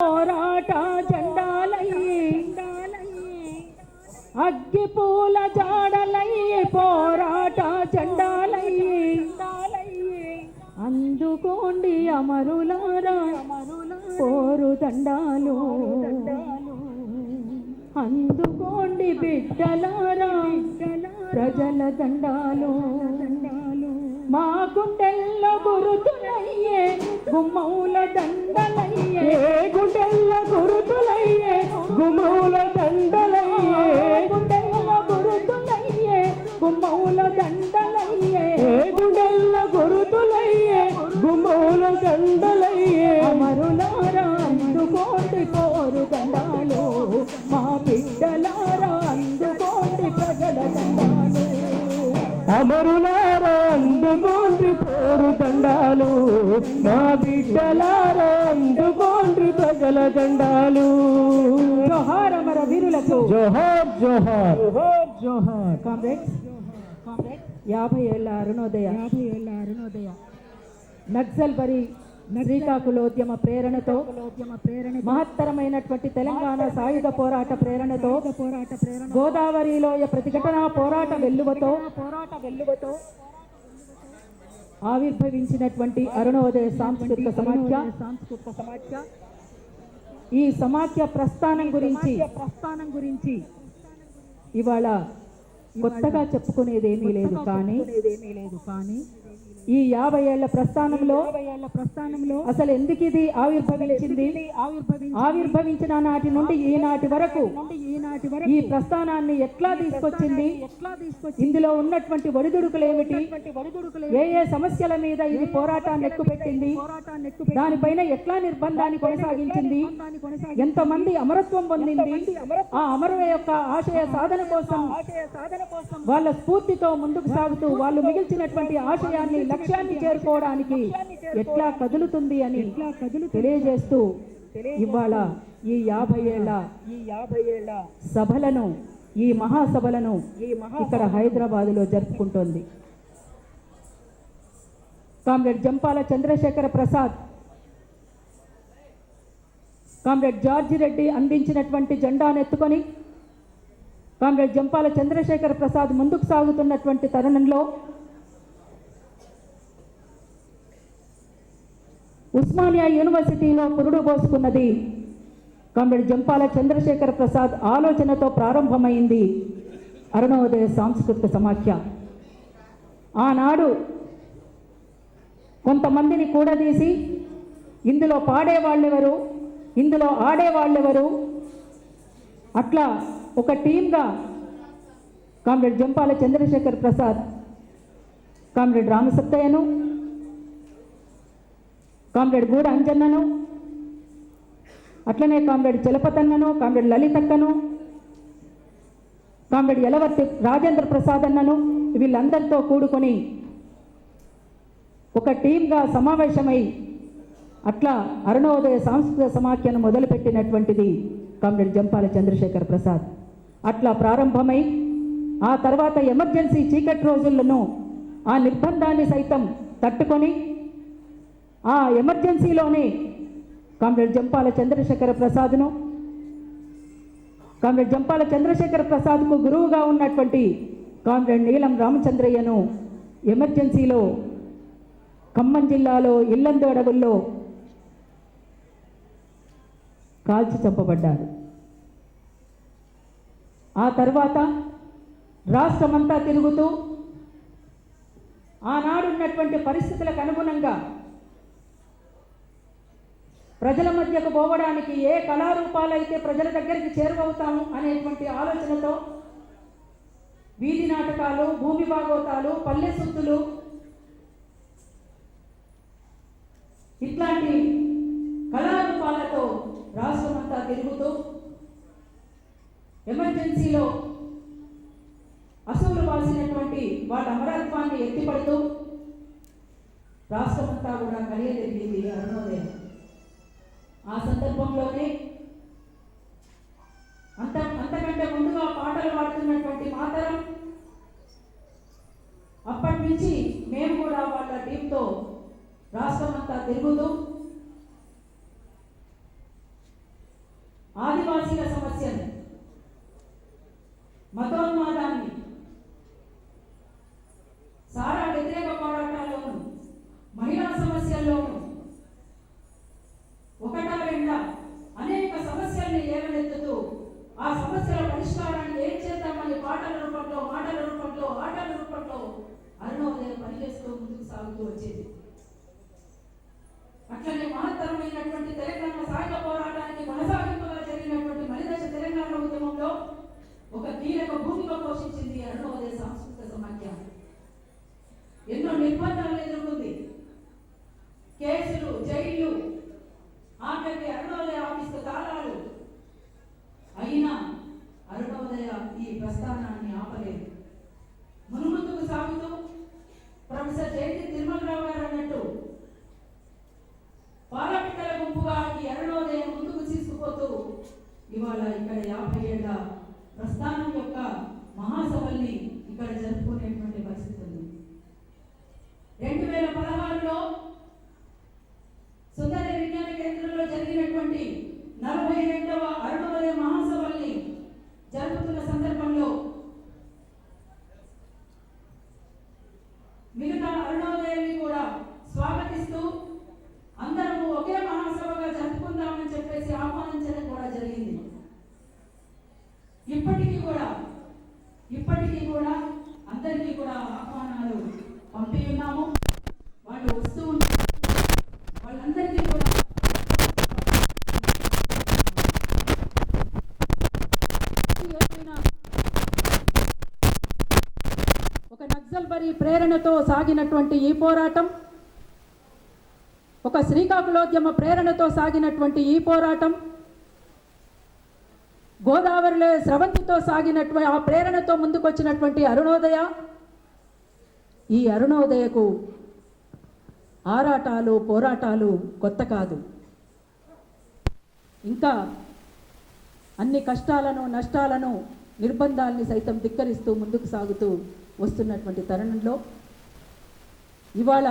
పోరాట జెండాలయ్యి అగ్గి పూల జాడలయ్యి పోరాట జెండాలయ్యి అందుకోండి అమరులారా పోరు దండాలు. అందుకోండి బిడ్డలారా ప్రజల దండాలు. మా గుండెల్లో గురుతులయ్యే గుమ్మౌల దండలయ్యే. గుండెల్ల గురుతులయ్యే గుమ్మౌల దండలయ్యే. గుండెల్ల గురుతులయ్యే గుమ్మౌల దండలయ్యే. గుండెల్ల గురుతులయ్యే గుమ్మౌల దండలయ్యే. అమరులారా అందుకోండి పోరు దండాలు. మా బిడ్డలారా అందుకోండి ప్రజల దండాలు. అమరులారా పోరు దండాలు మా బిడ్డలారా అందుకోండి ప్రజల దండాలు జోహార్ అమర వీరులకు. జోహార్ జోహార్. జోహార్ జోహార్. కామ్రేడ్స్ యాభై ఏళ్ళ అరుణోదయ. యాభై ఏళ్ళ అరుణోదయ. నక్సల్ బరి శ్రీకాకుళోద్యమ ప్రేరణతో మహత్తరమైనటువంటి తెలంగాణ సాయుధ పోరాట ప్రేరణతో పోరాట ప్రేరణ గోదావరిలో ప్రతిఘటన పోరాట వెల్లువతో పోరాట వెల్లువతో ఆవిర్భవించినటువంటి అరుణోదయ సాంస్కృతిక సమాఖ్య. సాంస్కృతిక సమాఖ్య. ఈ సమాఖ్య ప్రస్థానం గురించి ప్రస్థానం గురించి ఇవాళ కొత్తగా చెప్పుకునేది ఏమీ లేదు కానీ లేదు కానీ ఈ యాభై ఏళ్ళ ప్రస్థానంలో ప్రస్థానంలో అసలు ఎందుకు ఇది ఆవిర్భవించింది? ఆవిర్భవించిన నాటి నుండి ఈనాటి వరకు ఈనాటి వరకు ఈ ప్రస్థానాన్ని ఎట్లా తీసుకొచ్చింది? ఎట్లా తీసుకొచ్చి ఇందులో ఉన్నటువంటి ఒడిదుడుకులు ఏమిటి ఏ ఏ సమస్యల మీద ఇది పోరాటాన్ని ఎక్కుపెట్టింది? దానిపైన ఎట్లా నిర్బంధాన్ని కొనసాగించింది? ఎంతమంది అమరత్వం పొందింది? ఆ అమరుల యొక్క ఆశయ సాధన కోసం వాళ్ళ స్ఫూర్తితో ముందుకు సాగుతూ వాళ్ళు మిగిల్చినటువంటి ఆశయాన్ని లక్ష్యాన్ని చేరుకోవడానికి ఎట్లా కదులుతుంది అని తెలియజేస్తూ ఇవాళ ఈ యాభై ఏళ్ళ ఈ యాభై ఏళ్ళ సభలను ఈ మహాసభలను ఇక్కడ హైదరాబాద్లో జరుపుకుంటోంది. Comrade Jampala Chandrasekhara Prasad comrade George Reddy అందించినటువంటి జెండాను ఎత్తుకొని కామ్రేడ్ జంపాల చంద్రశేఖర ప్రసాద్ ముందుకు సాగుతున్నటువంటి తరుణంలో ఉస్మానియా యూనివర్సిటీలో పురుడు పోసుకున్నది. కామ్రేడ్ జంపాల చంద్రశేఖర ప్రసాద్ ఆలోచనతో ప్రారంభమైంది. అరుణోదయ సాంస్కృతిక సమాఖ్య. ఆనాడు కొంతమందిని కూడదీసి ఇందులో పాడేవాళ్ళెవరు? ఇందులో ఆడేవాళ్ళెవరు? అట్లా ఒక టీంగా కామ్రేడ్ జంపాల చంద్రశేఖర్ ప్రసాద్ కామ్రేడ్ రామసత్తయ్యను కామ్రేడ్ గూడ అంజన్నను అట్లనే కామ్రేడ్ చలపతన్నను కామ్రేడ్ లలితక్కను కామ్రేడ్ యలవర్తి రాజేంద్ర ప్రసాద్ అన్నను వీళ్ళందరితో కూడుకొని ఒక టీంగా సమావేశమై అట్లా అరుణోదయ సాంస్కృతిక సమాఖ్యను మొదలుపెట్టినటువంటిది కామ్రేడ్ జంపాల చంద్రశేఖర్ ప్రసాద్. అట్లా ప్రారంభమై ఆ తర్వాత ఎమర్జెన్సీ చీకటి రోజులను ఆ నిర్బంధాన్ని సైతం తట్టుకొని ఆ ఎమర్జెన్సీలోనే కామ్రేడ్ జంపాల చంద్రశేఖర ప్రసాద్ను కామ్రేడ్ జంపాల చంద్రశేఖర ప్రసాద్కు గురువుగా ఉన్నటువంటి కామ్రేడ్ నీలం రామచంద్రయ్యను ఎమర్జెన్సీలో ఖమ్మం జిల్లాలో ఇల్లందు అడవుల్లో కాల్చి చంపబడ్డారు. ఆ తర్వాత రాష్ట్రమంతా తిరుగుతూ ఆనాడున్నటువంటి పరిస్థితులకు అనుగుణంగా ప్రజల మధ్యకు పోవడానికి ఏ కళారూపాలైతే ప్రజల దగ్గరికి చేరువవుతాము అనేటువంటి ఆలోచనతో వీధి నాటకాలు భూమి భాగవతాలు పల్లె సుత్తులు ఇట్లాంటి కళారూపాలతో రాష్ట్రమంతా తిరుగుతూ ఎమర్జెన్సీలో అసూలు వాసినటువంటి వాటి అమరత్వాన్ని ఎత్తిపడుతూ రాష్ట్రమంతా కూడా కలియదెరిగింది అరుణోదయం. ఆ సందర్భంలోనే అంత అంతకంటే ముందుగా పాటలు పాడుతున్నటువంటి మాతరం అప్పటి నుంచి మేము కూడా వాళ్ళ టీంతో రాష్ట్రమంతా తిరుగుతూ వచ్చింది అట్లనే మహత్తరమైనటువంటి తెలంగాణ సాయుధ పోరాటానికి కొనసాగింపుగా జరిగినటువంటి మలిదశ తెలంగాణ ఉద్యమంలో ఒక కీలక భూమిక పోషించింది అరుణోదయ సాంస్కృతిక సమాఖ్య ఎన్నో నిర్బంధాలు ఎదుర్కొంది కేసులు జైళ్ళు ఆఖరికి అరుణోదయ ఆఫీస్ తాళాలు అయినా అరుణోదయ ఈ ప్రస్థానాన్ని ఆపలేదు మునుముందుకు సాగుతూ ప్రొఫెసర్ జయంతి తిరుమలరావు గారు అన్నట్టు పాలపిట్టల గుంపుగా ఈ అరుణోదయం ముందుకు తీసుకుపోతూ ఇవాళ ఇక్కడ యాభై ఏళ్ళ ప్రస్థానం యొక్క మహాసభల్ని ప్రేరణతో సాగినటువంటి ఈ పోరాటం ఒక శ్రీకాకుళోద్యమ ప్రేరణతో సాగినటువంటి ఈ పోరాటం గోదావరిలో స్రవంతితో సాగినటువంటి ఆ ప్రేరణతో ముందుకొచ్చినటువంటి అరుణోదయ. ఈ అరుణోదయకు ఆరాటాలు పోరాటాలు కొత్త కాదు. ఇంకా అన్ని కష్టాలను నష్టాలను నిర్బంధాల్ని సైతం ధిక్కరిస్తూ ముందుకు సాగుతూ వస్తున్నటువంటి తరుణంలో ఇవాళ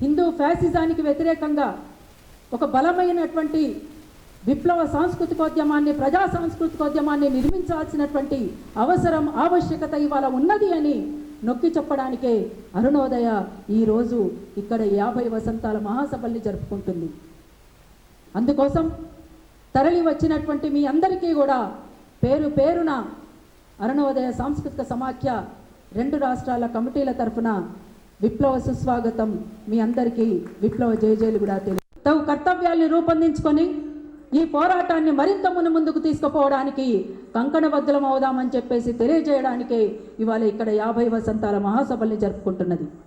హిందూ ఫ్యాసిజానికి వ్యతిరేకంగా ఒక బలమైనటువంటి విప్లవ సాంస్కృతికోద్యమాన్ని ప్రజా సాంస్కృతికోద్యమాన్ని నిర్మించాల్సినటువంటి అవసరం ఆవశ్యకత ఇవాళ ఉన్నది అని నొక్కి చెప్పడానికే అరుణోదయ ఈరోజు ఇక్కడ యాభై వసంతాల మహాసభల్ని జరుపుకుంటుంది. అందుకోసం తరలి వచ్చినటువంటి మీ అందరికీ కూడా పేరు పేరున అరుణోదయ సాంస్కృతిక సమాఖ్య రెండు రాష్ట్రాల కమిటీల తరఫున విప్లవ సుస్వాగతం మీ అందరికీ విప్లవ జయజయలు కూడా తెలియ తగు కర్తవ్యాల్ని రూపొందించుకొని ఈ పోరాటాన్ని మరింత మును ముందుకు తీసుకుపోవడానికి కంకణబద్ధులం అవుదామని చెప్పేసి తెలియజేయడానికే ఇవాళ ఇక్కడ యాభై వసంతాల మహాసభల్ని జరుపుకుంటున్నది.